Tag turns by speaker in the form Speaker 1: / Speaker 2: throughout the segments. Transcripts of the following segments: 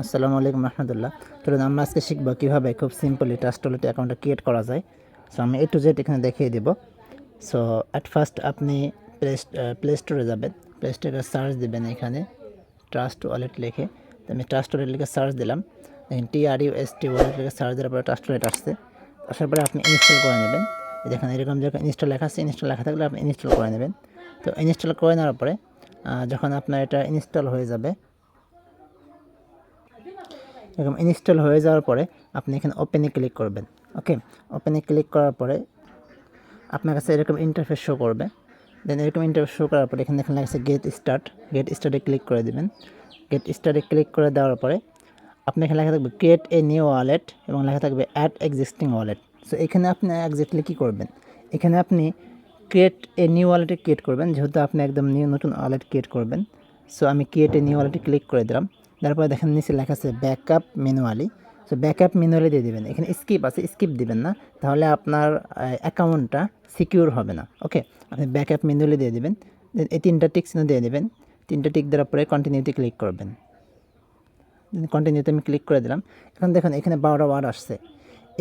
Speaker 1: আসসালামু আলাইকুম রহমতুল্লাহ। চলুন, আমরা আজকে শিখব কীভাবে খুব সিম্পলি ট্রাস্ট ওয়ালেট অ্যাকাউন্টটা ক্রিয়েট করা যায়। সো আমি এ টু জেড এখানে দেখিয়ে দেব। সো অ্যাট ফার্স্ট আপনি প্লে প্লে স্টোরে যাবেন। প্লে স্টোরে সার্চ দেবেন এখানে ট্রাস্ট ওয়ালেট লিখে। আমি ট্রাস্ট ওয়ালেট লিখে সার্চ দিলাম। দেখেন T R U S T wallet লিখে সার্চ দেওয়ার পরে ট্রাস্ট ওয়ালেট আসছে। আসার পরে আপনি ইনস্টল করে নেবেন। দেখেন, এরকম যখন ইনস্টল লেখা আছে ইনস্টল লেখা থাকলে আপনি ইনস্টল করে নেবেন। তো ইনস্টল করে নেওয়ার পরে যখন আপনার এটা ইনস্টল হয়ে যাবে এরকম ইনস্টল হয়ে যাওয়ার পরে আপনি এখানে ওপেনে ক্লিক করবেন ওকে ওপেনে ক্লিক করার পরে আপনার কাছে এরকম ইন্টারফেস শো করবে। দেন এরকম ইন্টারফেস শো করার পরে এখানে এখানে লাগছে গেট স্টার্ট গেট স্টার্টে ক্লিক করে দেবেন। গেট স্টার্টে ক্লিক করে দেওয়ার পরে আপনি এখানে লেখা থাকবে ক্রিয়েট এ নিউ ওয়ালেট এবং লেখা থাকবে অ্যাড এক্সিস্টিং ওয়ালেট সো এখানে আপনি এক্স্যাক্টলি কী করবেন? এখানে আপনি ক্রিয়েট এ নিউ ওয়ালেটে ক্রিয়েট করবেন, যেহেতু আপনি একদম নিউ নতুন ওয়ালেট ক্রিয়েট করবেন। সো আমি ক্রিয়েট এ নিউ ওয়ালেটে ক্লিক করে দিলাম। তারপরে দেখেন নিচে লেখা আছে backup manually. So backup manually দিয়ে দেবেন। এখানে স্কিপ আছে স্কিপ দিবেন না। তাহলে আপনার অ্যাকাউন্টটা সিকিউর হবে না। ওকে আপনি ব্যাকআপ ম্যানুয়ালি দিয়ে দেবেন। এই তিনটা টিক চিহ্ন দিয়ে দেবেন। তিনটা টিক দেওয়ার পরে কন্টিনিউতে ক্লিক করবেন। কন্টিনিউতে আমি ক্লিক করে দিলাম। এখন দেখুন এখানে বারোটা ওয়ার্ড আসছে।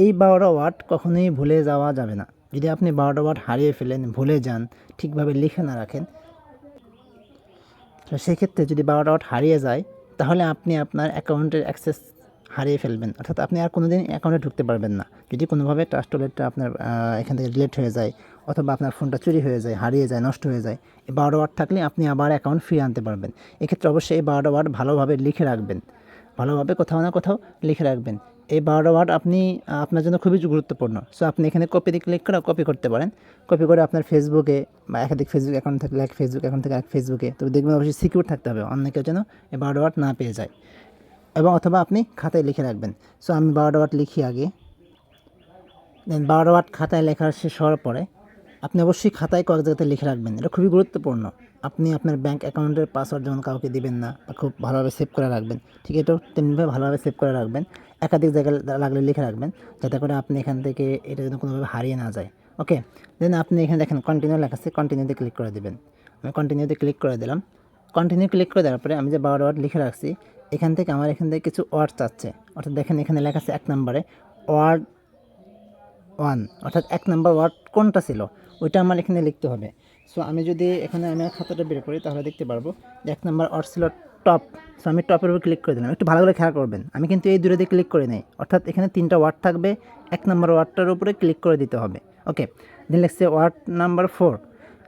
Speaker 1: এই বারোটা ওয়ার্ড কখনোই ভুলে যাওয়া যাবে না। যদি আপনি বারোটা ওয়ার্ড হারিয়ে ফেলেন, ভুলে যান, ঠিকভাবে লিখে না রাখেন, তো সেক্ষেত্রে যদি বারোটা ওয়ার্ড হারিয়ে যায় তাহলে আপনি আপনার অ্যাকাউন্টের অ্যাক্সেস হারিয়ে ফেলবেন। অর্থাৎ আপনি আর কোনো দিন অ্যাকাউন্টে ঢুকতে পারবেন না। যদি কোনোভাবে ট্রাস্ট ওয়ালেটটা আপনার এখান থেকে ডিলেট হয়ে যায় অথবা আপনার ফোনটা চুরি হয়ে যায়, হারিয়ে যায়, নষ্ট হয়ে যায়, এই বারোটা ওয়ার্ড থাকলে আপনি আবার অ্যাকাউন্ট ফিরিয়ে আনতে পারবেন। এক্ষেত্রে অবশ্যই এই বারোটা ওয়ার্ড ভালোভাবে লিখে রাখবেন। ভালোভাবে কোথাও না কোথাও লিখে রাখবেন। এই বারোটা ওয়ার্ড আপনি আপনার জন্য খুবই গুরুত্বপূর্ণ। সো আপনি এখানে কপিতে ক্লিক করে কপি করতে পারেন। কপি করে আপনার ফেসবুকে বা একাধিক ফেসবুক অ্যাকাউন্ট থাকলে, এক ফেসবুক অ্যাকাউন্ট থেকে এক ফেসবুকে তবে দেখবেন অবশ্যই সিকিউর থাকতে হবে অন্য কেউ যেন এই বারোটা ওয়ার্ড না পেয়ে যায়। এবং অথবা আপনি খাতায় লিখে রাখবেন। সো আমি বারোটা ওয়ার্ড লিখি আগে। দেন বারোটা ওয়ার্ড খাতায় লেখা শেষ হওয়ার পরে, আপনি অবশ্যই খাতায় কয়েক জায়গাতে লিখে রাখবেন। এটা খুবই গুরুত্বপূর্ণ। আপনি আপনার ব্যাঙ্ক অ্যাকাউন্টের পাসওয়ার্ড যেমন কাউকে দিবেন না, বা খুব ভালোভাবে সেভ করে রাখবেন, ঠিক এটাও তেমনিভাবে ভালোভাবে সেভ করে রাখবেন, একাধিক জায়গায় লাগলে লিখে রাখবেন, যাতে করে আপনি এখান থেকে এটা যেন কোনোভাবে হারিয়ে না যায় ওকে দেন আপনি এখানে দেখেন কন্টিনিউ লেখা আছে কন্টিনিউতে ক্লিক করে দেবেন। আমি কন্টিনিউতে ক্লিক করে দিলাম। কন্টিনিউ ক্লিক করে দেওয়ার পরে আমি যে বারো ওয়ার্ড লিখে রাখছি, এখান থেকে আমার এখান থেকে কিছু ওয়ার্ড চাচ্ছে অর্থাৎ দেখেন এখানে লেখা আছে এক নম্বরে ওয়ার্ড ওয়ান অর্থাৎ এক নম্বর ওয়ার্ড কোনটা ছিল, ওইটা আমার এখানে লিখতে হবে। সো আমি যদি এখানে আমি খাতাটা বের করি, তাহলে দেখতে পারব এক নাম্বার ছিল টপ সো আমি টপের উপর ক্লিক করে দিলাম। একটু ভালো করে খেয়াল করবেন। আমি কিন্তু এই দূরে দিয়ে ক্লিক করে নেই। অর্থাৎ এখানে তিনটা ওয়ার্ড থাকবে, এক নাম্বার ওয়ার্ডটার উপরে ক্লিক করে দিতে হবে। ওকে দেন লিখছে ওয়ার্ড নাম্বার ফোর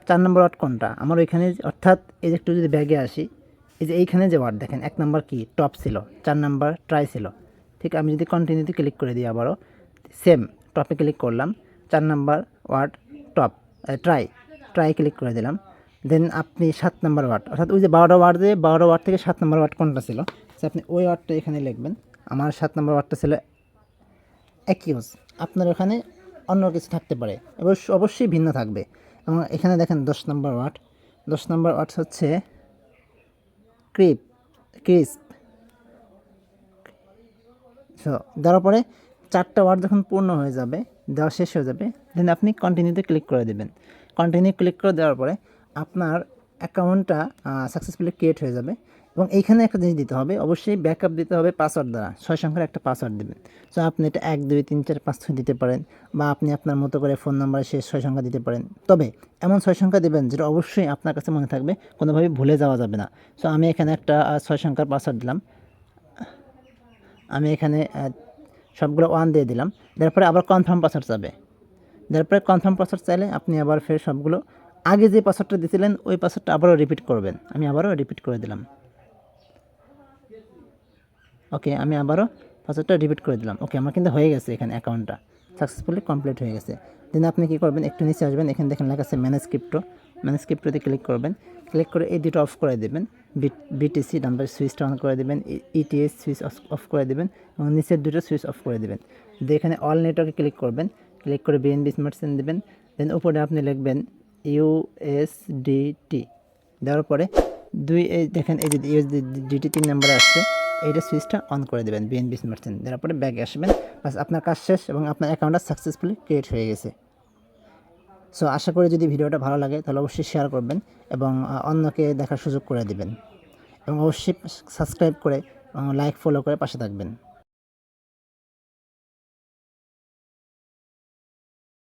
Speaker 1: চার নম্বর ওয়ার্ড কোনটা? আমার ওইখানে অর্থাৎ এই যে একটু যদি ব্যাগে আসি, এই যে এইখানে যে ওয়ার্ড দেখেন, এক নাম্বার কি? টপ ছিল। চার নাম্বার ট্রাই ছিল। ঠিক, আমি যদি কন্টিনিউতে ক্লিক করে দিই আবারও সেম টপে ক্লিক করলাম, চার number word top try try click করে দিলাম। দেন আপনি সাত নম্বর ওয়ার্ড অর্থাৎ ওই যে বারোটা ওয়ার্ড দিয়ে বারোটা ওয়ার্ড থেকে সাত নম্বর ওয়ার্ড কোনটা ছিল? সে আপনি ওই ওয়ার্ডটা এখানে লিখবেন। আমার সাত নম্বর ওয়ার্ডটা ছিল অ্যাকিউজ আপনার ওখানে অন্য কিছু থাকতে পারে। অবশ্য অবশ্যই ভিন্ন থাকবে। এবং এখানে দেখেন দশ নম্বর ওয়ার্ড দশ নম্বর ওয়ার্ড হচ্ছে ক্রিপ ক্রিস্প সো দেওয়ার পরে চারটা ওয়ার্ড যখন পূর্ণ হয়ে যাবে, দেওয়া শেষ হয়ে যাবে দেন আপনি কন্টিনিউতে ক্লিক করে দেবেন। কন্টিনিউ ক্লিক করে দেওয়ার পরে আপনার অ্যাকাউন্টটা সাকসেসফুলি ক্রিয়েট হয়ে যাবে। এবং এইখানে একটা জিনিস দিতে হবে, অবশ্যই ব্যাকআপ দিতে হবে পাসওয়ার্ড দ্বারা। ছয় সংখ্যার একটা পাসওয়ার্ড দেবেন। সো আপনি এটা এক, দুই, তিন, চার, পাঁচ, ছয় দিতে পারেন বা আপনি আপনার মতো করে ফোন নাম্বারে শেষ ছয় সংখ্যা দিতে পারেন। তবে এমন ছয় সংখ্যা দেবেন যেটা অবশ্যই আপনার কাছে মনে থাকবে, কোনোভাবে ভুলে যাওয়া যাবে না। সো আমি এখানে একটা ছয় সংখ্যার পাসওয়ার্ড দিলাম। আমি এখানে সবগুলো ওয়ান দিয়ে দিলাম। তারপরে আবার কনফার্ম পাসওয়ার্ড যাবে। তারপরে কনফার্ম পাসওয়ার্ড চাইলে আপনি আবার ফের সবগুলো, আগে যে পাসওয়ার্ডটা দিয়েছিলেন ওই পাসওয়ার্ডটা আবারও রিপিট করবেন। আমি আবারও রিপিট করে দিলাম। ওকে আমি আবারও পাসওয়ার্ডটা রিপিট করে দিলাম। ওকে আমার কিন্তু হয়ে গেছে এখানে অ্যাকাউন্টটা সাকসেসফুলি কমপ্লিট হয়ে গেছে। দেন আপনি কী করবেন? একটু নিচে আসবেন। এখানে দেখেন লেখা আছে ম্যানেজ ক্রিপ্টো ম্যানেজ ক্রিপ্টোতে ক্লিক করবেন। ক্লিক করে এই দুটো অফ করে দেবেন। বিটিসি নাম্বার সুইচটা অন করে দেবেন। ইটিএস সুইচ অফ করে দেবেন। এবং নিচের দুটো সুইচ অফ করে দেবেন। দিয়ে এখানে অল নেটওয়ার্কে ক্লিক করবেন। ক্লিক করে বিএনবি স্মার্ট সেন দেবেন দেন উপরে আপনি লিখবেন ইউএসডিটি দেওয়ার পরে দুই এই দেখেন এই যে ইউএসডিটি তিন নাম্বারে আসছে, এইটা সুইচটা অন করে দেবেন বিএনবি স্মার্ট সেন দেওয়ার পরে ব্যাগে আসবেন, বাস আপনার কাজ শেষ এবং আপনার অ্যাকাউন্টটা সাকসেসফুলি ক্রিয়েট হয়ে গেছে। সো আশা করি যদি ভিডিওটা ভালো লাগে, তাহলে অবশ্যই শেয়ার করবেন এবং অন্যকে দেখার সুযোগ করে দিবেন। এবং অবশ্যই সাবস্ক্রাইব করে লাইক ফলো করে পাশে থাকবেন।